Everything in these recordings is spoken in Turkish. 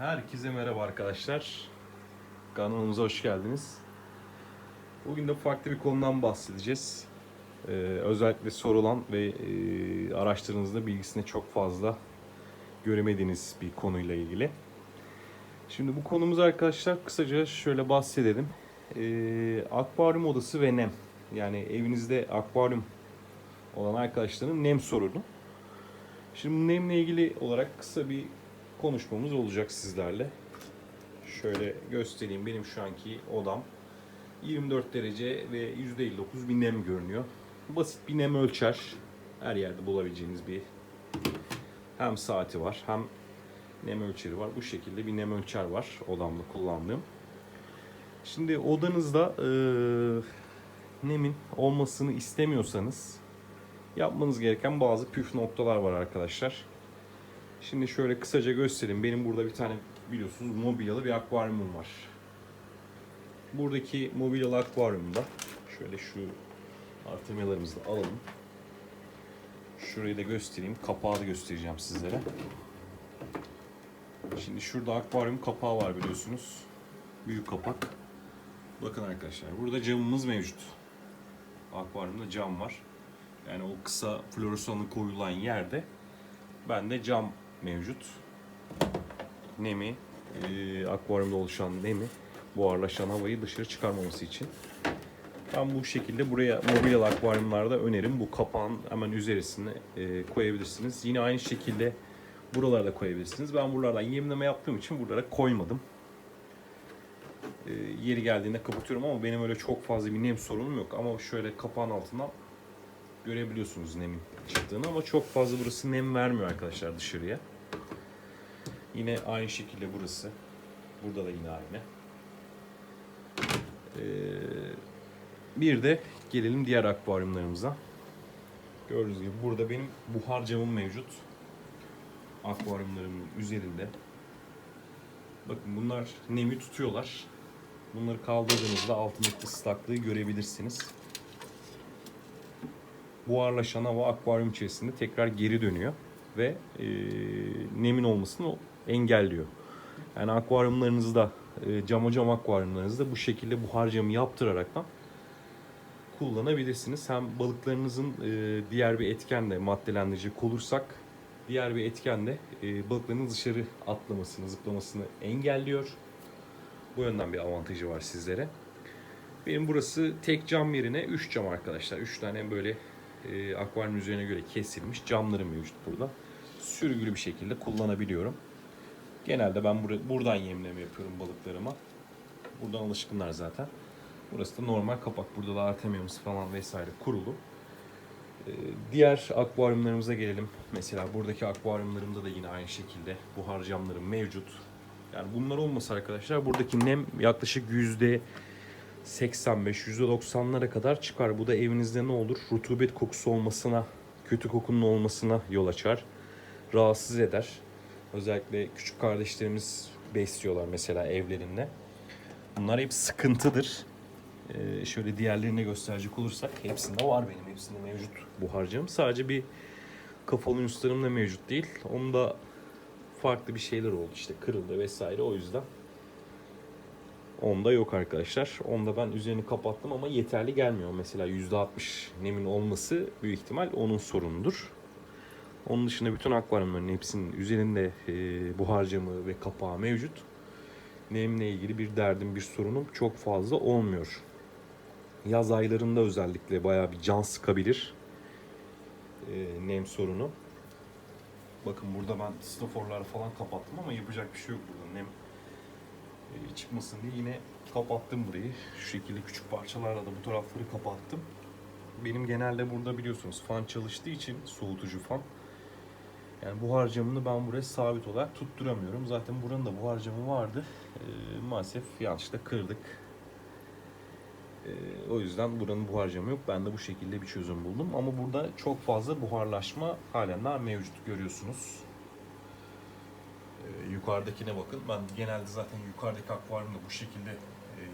Herkese merhaba arkadaşlar. Kanalımıza hoş geldiniz. Bugün de farklı bir konudan bahsedeceğiz. Ee, özellikle sorulan ve e, araştırdığınızda bilgisine çok fazla göremediğiniz bir konuyla ilgili. Şimdi bu konumuz arkadaşlar kısaca şöyle bahsedelim. Ee, akvaryum odası ve nem. Yani evinizde akvaryum olan arkadaşların nem sorunu. Şimdi nemle ilgili olarak kısa bir konuşmamız olacak sizlerle. Şöyle göstereyim. Benim şu anki odam 24 derece ve %59 bir nem görünüyor. Basit bir nem ölçer. Her yerde bulabileceğiniz bir hem saati var hem nem ölçeri var. Bu şekilde bir nem ölçer var odamda kullandığım. Şimdi odanızda eee, nemin olmasını istemiyorsanız yapmanız gereken bazı püf noktalar var arkadaşlar. Şimdi şöyle kısaca göstereyim. Benim burada bir tane biliyorsunuz mobilyalı bir akvaryumum var. Buradaki mobilyalı akvaryumda şöyle şu artemyalarımızı da alalım. Şurayı da göstereyim. Kapağı da göstereceğim sizlere. Şimdi şurada akvaryum kapağı var biliyorsunuz. Büyük kapak. Bakın arkadaşlar burada camımız mevcut. Akvaryumda cam var. Yani o kısa floresanı koyulan yerde bende cam mevcut. Nemi, e, akvaryumda oluşan nemi, buharlaşan havayı dışarı çıkarmaması için. Ben bu şekilde buraya mobilyalı akvaryumlarda önerim. Bu kapağın hemen üzerisine e, koyabilirsiniz. Yine aynı şekilde buralarda koyabilirsiniz. Ben buralardan yemleme yaptığım için buralara koymadım. E, yeri geldiğinde kapatıyorum ama benim öyle çok fazla bir nem sorunum yok. Ama şöyle kapağın altından görebiliyorsunuz nemin çıktığını ama çok fazla burası nem vermiyor arkadaşlar dışarıya. Yine aynı şekilde burası. Burada da yine aynı. Ee, bir de gelelim diğer akvaryumlarımıza. Gördüğünüz gibi burada benim buhar camım mevcut. Akvaryumlarımın üzerinde. Bakın bunlar nemi tutuyorlar. Bunları kaldırdığınızda altındaki ıslaklığı görebilirsiniz buharlaşan hava akvaryum içerisinde tekrar geri dönüyor ve e, nemin olmasını engelliyor. Yani akvaryumlarınızda, e, cam akvaryumlarınızda bu şekilde buhar camı yaptıraraktan kullanabilirsiniz. Hem balıklarınızın e, diğer bir etken de maddelendirecek olursak diğer bir etken de e, dışarı atlamasını, zıplamasını engelliyor. Bu yönden bir avantajı var sizlere. Benim burası tek cam yerine 3 cam arkadaşlar. 3 tane böyle e, akvaryum üzerine göre kesilmiş camlarım mevcut burada. Sürgülü bir şekilde kullanabiliyorum. Genelde ben bur- buradan yemleme yapıyorum balıklarıma. Buradan alışkınlar zaten. Burası da normal kapak. Burada da artemyamız falan vesaire kurulu. E, diğer akvaryumlarımıza gelelim. Mesela buradaki akvaryumlarımda da yine aynı şekilde buhar camlarım mevcut. Yani bunlar olmasa arkadaşlar buradaki nem yaklaşık yüzde 85-%90'lara kadar çıkar. Bu da evinizde ne olur? Rutubet kokusu olmasına, kötü kokunun olmasına yol açar. Rahatsız eder. Özellikle küçük kardeşlerimiz besliyorlar mesela evlerinde. Bunlar hep sıkıntıdır. Ee, şöyle diğerlerine gösterecek olursak hepsinde var benim. Hepsinde mevcut bu harcam. Sadece bir kafalı yunuslarımda mevcut değil. Onda farklı bir şeyler oldu işte kırıldı vesaire o yüzden. Onda yok arkadaşlar. Onda ben üzerini kapattım ama yeterli gelmiyor. Mesela %60 nemin olması büyük ihtimal onun sorunudur. Onun dışında bütün akvaryumların hepsinin üzerinde e, buhar camı ve kapağı mevcut. Nemle ilgili bir derdim, bir sorunum çok fazla olmuyor. Yaz aylarında özellikle bayağı bir can sıkabilir e, nem sorunu. Bakın burada ben staforları falan kapattım ama yapacak bir şey yok burada. Nem e, çıkmasın diye yine kapattım burayı. Şu şekilde küçük parçalarla da bu tarafları kapattım. Benim genelde burada biliyorsunuz fan çalıştığı için soğutucu fan. Yani buhar camını ben buraya sabit olarak tutturamıyorum. Zaten buranın da buhar camı vardı. E, maalesef yanlışlıkla kırdık. E, o yüzden buranın buhar camı yok. Ben de bu şekilde bir çözüm buldum. Ama burada çok fazla buharlaşma halen daha mevcut görüyorsunuz. Ee, yukarıdakine bakın. Ben genelde zaten yukarıdaki akvaryumda bu şekilde ee,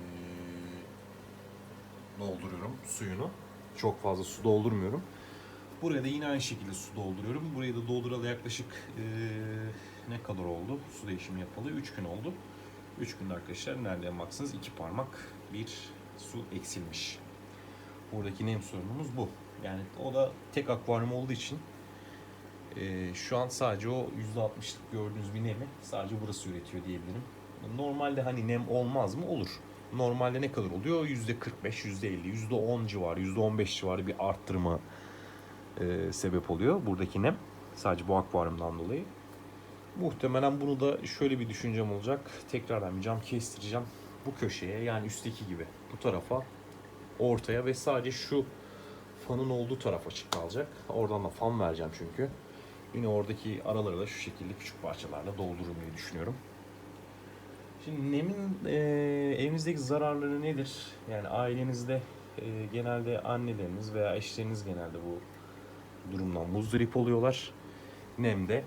dolduruyorum suyunu. Çok fazla su doldurmuyorum. Buraya da yine aynı şekilde su dolduruyorum. Burayı da dolduralı yaklaşık ee, ne kadar oldu? Su değişimi yapalı 3 gün oldu. 3 günde arkadaşlar nereden baksanız 2 parmak bir su eksilmiş. Buradaki nem sorunumuz bu. Yani o da tek akvaryum olduğu için e, şu an sadece o %60'lık gördüğünüz bir nemi sadece burası üretiyor diyebilirim. Normalde hani nem olmaz mı? Olur. Normalde ne kadar oluyor? %45, %50, %10 civarı, %15 civarı bir arttırma e, sebep oluyor buradaki nem. Sadece bu akvaryumdan dolayı. Muhtemelen bunu da şöyle bir düşüncem olacak. Tekrardan bir cam kestireceğim. Bu köşeye yani üstteki gibi bu tarafa ortaya ve sadece şu fanın olduğu tarafa açık kalacak. Oradan da fan vereceğim çünkü. Yine oradaki araları da şu şekilde küçük parçalarla doldururum diye düşünüyorum. Şimdi nemin e, evinizdeki zararları nedir? Yani ailenizde e, genelde anneleriniz veya eşleriniz genelde bu durumdan muzdarip oluyorlar. Nemde.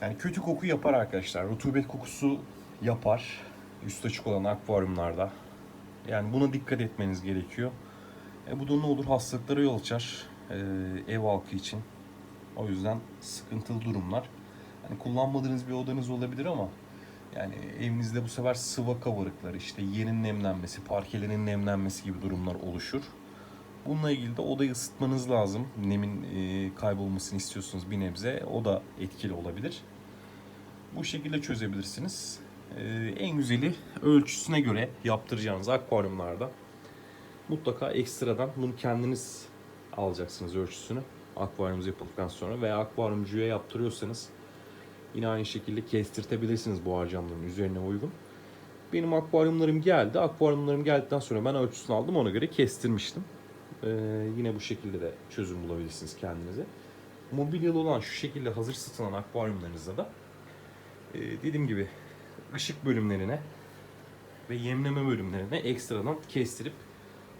Yani kötü koku yapar arkadaşlar. Rutubet kokusu yapar. Üst açık olan akvaryumlarda. Yani buna dikkat etmeniz gerekiyor. E bu da ne olur hastalıklara yol açar e, ev halkı için. O yüzden sıkıntılı durumlar. Hani kullanmadığınız bir odanız olabilir ama yani evinizde bu sefer sıva kabarıkları, işte yerin nemlenmesi, parkelerin nemlenmesi gibi durumlar oluşur. Bununla ilgili de odayı ısıtmanız lazım. Nemin e, kaybolmasını istiyorsunuz bir nebze. O da etkili olabilir. Bu şekilde çözebilirsiniz. E, en güzeli ölçüsüne göre yaptıracağınız akvaryumlarda mutlaka ekstradan bunu kendiniz alacaksınız ölçüsünü. Akvaryumuz yapıldıktan sonra veya akvaryumcuya yaptırıyorsanız yine aynı şekilde kestirtebilirsiniz bu harcamların üzerine uygun. Benim akvaryumlarım geldi. Akvaryumlarım geldikten sonra ben ölçüsünü aldım ona göre kestirmiştim. Ee, yine bu şekilde de çözüm bulabilirsiniz kendinize. Mobilyalı olan şu şekilde hazır satılan akvaryumlarınızda da e, dediğim gibi ışık bölümlerine ve yemleme bölümlerine ekstradan kestirip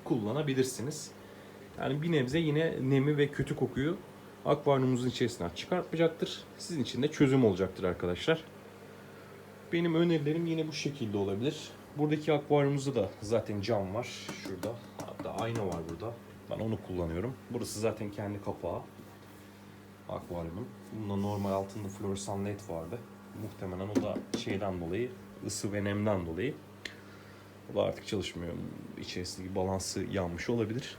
kullanabilirsiniz. Yani bir nebze yine nemi ve kötü kokuyu akvaryumunuzun içerisinden çıkartmayacaktır. Sizin için de çözüm olacaktır arkadaşlar. Benim önerilerim yine bu şekilde olabilir. Buradaki akvaryumumuzda da zaten cam var. Şurada. Hatta ayna var burada. Ben onu kullanıyorum. Burası zaten kendi kapağı. Akvaryumun. Bunda normal altında floresan led vardı. Muhtemelen o da şeyden dolayı, ısı ve nemden dolayı. O da artık çalışmıyor. İçerisindeki balansı yanmış olabilir.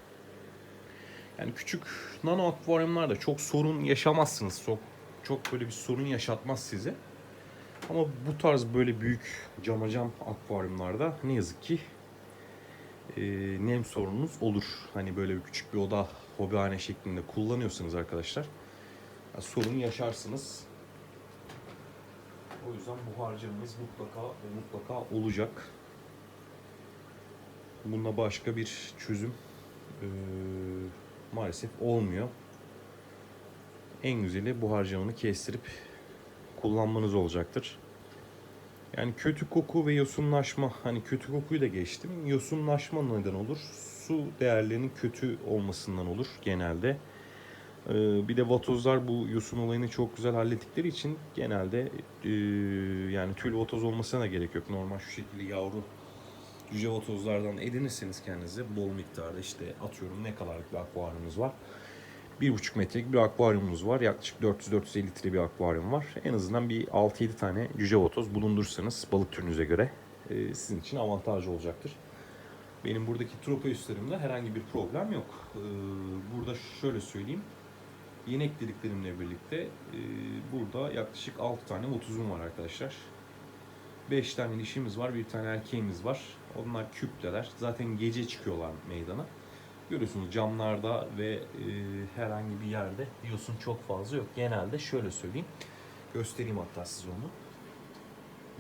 Yani küçük nano akvaryumlarda çok sorun yaşamazsınız. Çok çok böyle bir sorun yaşatmaz size. Ama bu tarz böyle büyük cama cam akvaryumlarda ne yazık ki e, nem sorununuz olur. Hani böyle bir küçük bir oda hobihane şeklinde kullanıyorsanız arkadaşlar ya sorun yaşarsınız. O yüzden bu harcamamız mutlaka ve mutlaka olacak. Bunda başka bir çözüm e, maalesef olmuyor. En güzeli bu harcamanı kestirip kullanmanız olacaktır. Yani kötü koku ve yosunlaşma, hani kötü kokuyu da geçtim. Yosunlaşma neden olur? Su değerlerinin kötü olmasından olur genelde. Ee, bir de vatozlar bu yosun olayını çok güzel hallettikleri için genelde e, yani tül vatoz olmasına da gerek yok. Normal şu şekilde yavru cüce vatozlardan edinirseniz kendinize bol miktarda işte atıyorum ne kadarlık bir akvaryumunuz var. 1,5 metrelik bir akvaryumunuz var. Yaklaşık 400-450 litre bir akvaryum var. En azından bir 6-7 tane cüce vatoz bulundursanız balık türünüze göre e, sizin için avantajlı olacaktır. Benim buradaki tropeüslerimde herhangi bir problem yok. E, burada şöyle söyleyeyim. Yeni eklediklerimle birlikte e, burada yaklaşık 6 tane vatozum var arkadaşlar. 5 tane dişimiz var, bir tane erkeğimiz var. Onlar küpteler. Zaten gece çıkıyorlar meydana. Görüyorsunuz camlarda ve e, herhangi bir yerde yosun çok fazla yok. Genelde şöyle söyleyeyim. Göstereyim hatta size onu.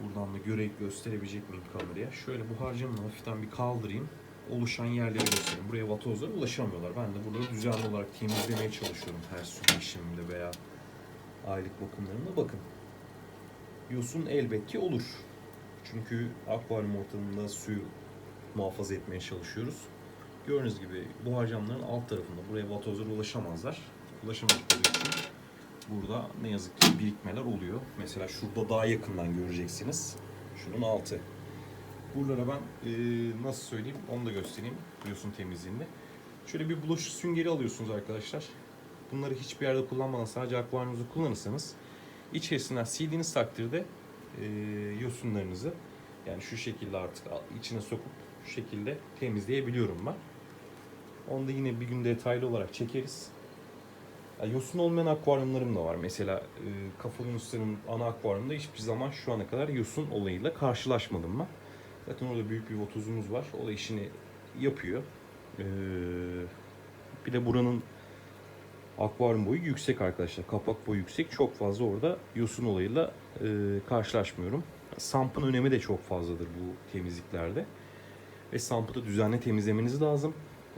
Buradan da göreyip gösterebilecek miyim kameraya? Şöyle bu harcamını hafiften bir kaldırayım. Oluşan yerleri göstereyim. Buraya vatozlar ulaşamıyorlar. Ben de burada düzenli olarak temizlemeye çalışıyorum her su değişiminde veya aylık bakımlarında. Bakın. Yosun elbet ki olur. Çünkü akvaryum ortamında suyu muhafaza etmeye çalışıyoruz. Gördüğünüz gibi bu harcamların alt tarafında buraya vatozlar ulaşamazlar. Ulaşamadıkları için burada ne yazık ki birikmeler oluyor. Mesela şurada daha yakından göreceksiniz. Şunun altı. Buralara ben e, nasıl söyleyeyim onu da göstereyim yosun temizliğinde. Şöyle bir bulaşık süngeri alıyorsunuz arkadaşlar. Bunları hiçbir yerde kullanmadan sadece akvaryumunuzu kullanırsanız İçerisinden sildiğiniz takdirde e, yosunlarınızı yani şu şekilde artık içine sokup şu şekilde temizleyebiliyorum ben. Onu da yine bir gün detaylı olarak çekeriz. Yosun olmayan akvaryumlarım da var. Mesela e, Kafalı Yunusların ana akvaryumda hiçbir zaman şu ana kadar yosun olayıyla karşılaşmadım ben. Zaten orada büyük bir votuzumuz var. O da işini yapıyor. Ee, bir de buranın akvaryum boyu yüksek arkadaşlar. Kapak boyu yüksek. Çok fazla orada yosun olayıyla e, karşılaşmıyorum. Sampın önemi de çok fazladır bu temizliklerde. Ve sampı da düzenli temizlemeniz lazım.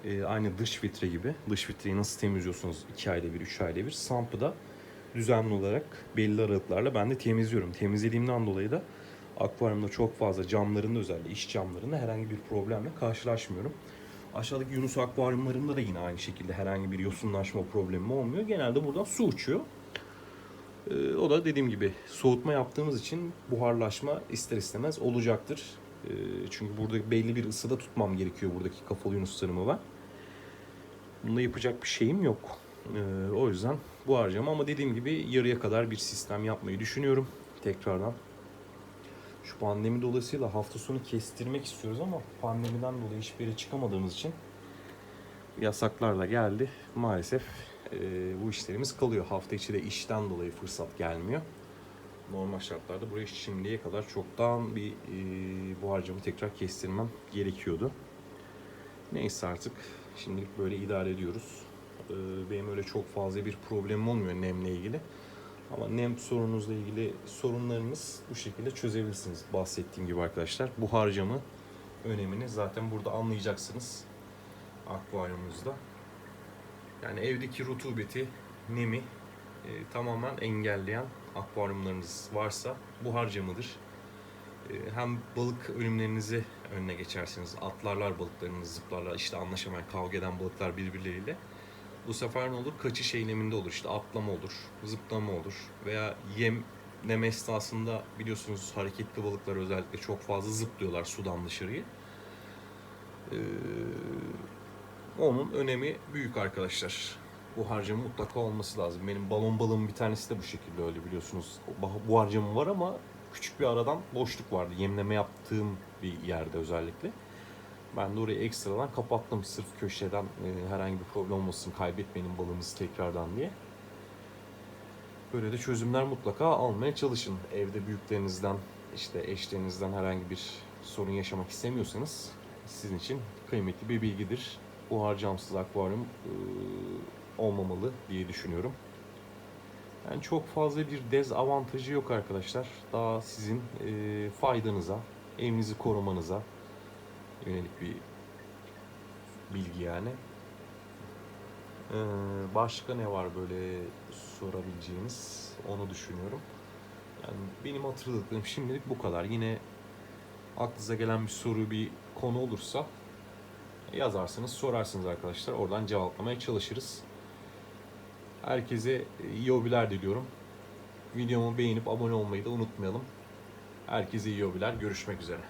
E, aynı dış filtre gibi. Dış filtreyi nasıl temizliyorsunuz 2 ayda bir, 3 ayda bir. Sampı da düzenli olarak belli aralıklarla ben de temizliyorum. Temizlediğimden dolayı da akvaryumda çok fazla camlarında özellikle iç camlarında herhangi bir problemle karşılaşmıyorum. Aşağıdaki Yunus akvaryumlarında da yine aynı şekilde herhangi bir yosunlaşma problemi olmuyor. Genelde buradan su uçuyor. Ee, o da dediğim gibi soğutma yaptığımız için buharlaşma ister istemez olacaktır. Ee, çünkü burada belli bir ısıda tutmam gerekiyor buradaki kafalı yunuslarımı ben. Bunda yapacak bir şeyim yok. Ee, o yüzden bu harcama ama dediğim gibi yarıya kadar bir sistem yapmayı düşünüyorum tekrardan. Şu pandemi dolayısıyla hafta sonu kestirmek istiyoruz ama pandemiden dolayı hiçbir yere çıkamadığımız için yasaklar da geldi. Maalesef e, bu işlerimiz kalıyor. Hafta içi de işten dolayı fırsat gelmiyor. Normal şartlarda buraya şimdiye kadar çoktan bir e, bu harcamı tekrar kestirmem gerekiyordu. Neyse artık şimdilik böyle idare ediyoruz. E, benim öyle çok fazla bir problemim olmuyor nemle ilgili. Ama nem sorununuzla ilgili sorunlarınız bu şekilde çözebilirsiniz. Bahsettiğim gibi arkadaşlar. Bu harcamı önemini zaten burada anlayacaksınız. Akvaryumunuzda. Yani evdeki rutubeti, nemi e, tamamen engelleyen akvaryumlarınız varsa bu harcamadır. E, hem balık ölümlerinizi önüne geçersiniz. Atlarlar balıklarınızı, zıplarlar. işte anlaşamayan, kavga eden balıklar birbirleriyle. Bu sefer ne olur? Kaçış eyleminde olur. İşte atlama olur, zıplama olur veya yemleme esnasında biliyorsunuz hareketli balıklar özellikle çok fazla zıplıyorlar sudan dışarıya. Ee, onun önemi büyük arkadaşlar. Bu harcama mutlaka olması lazım. Benim balon balığım bir tanesi de bu şekilde öyle biliyorsunuz. Bu harcamı var ama küçük bir aradan boşluk vardı. Yemleme yaptığım bir yerde özellikle. Ben de orayı ekstradan kapattım sırf köşeden e, herhangi bir problem olmasın kaybetmeyin balığımızı tekrardan diye. Böyle de çözümler mutlaka almaya çalışın. Evde büyüklerinizden işte eşlerinizden herhangi bir sorun yaşamak istemiyorsanız sizin için kıymetli bir bilgidir. Bu harcamsız akvaryum e, olmamalı diye düşünüyorum. Yani çok fazla bir dezavantajı yok arkadaşlar. Daha sizin e, faydanıza, evinizi korumanıza, yönelik bir bilgi yani. Ee, başka ne var böyle sorabileceğiniz onu düşünüyorum. Yani benim hatırladıklarım şimdilik bu kadar. Yine aklınıza gelen bir soru, bir konu olursa yazarsınız, sorarsınız arkadaşlar. Oradan cevaplamaya çalışırız. Herkese iyi hobiler diliyorum. Videomu beğenip abone olmayı da unutmayalım. Herkese iyi hobiler. Görüşmek üzere.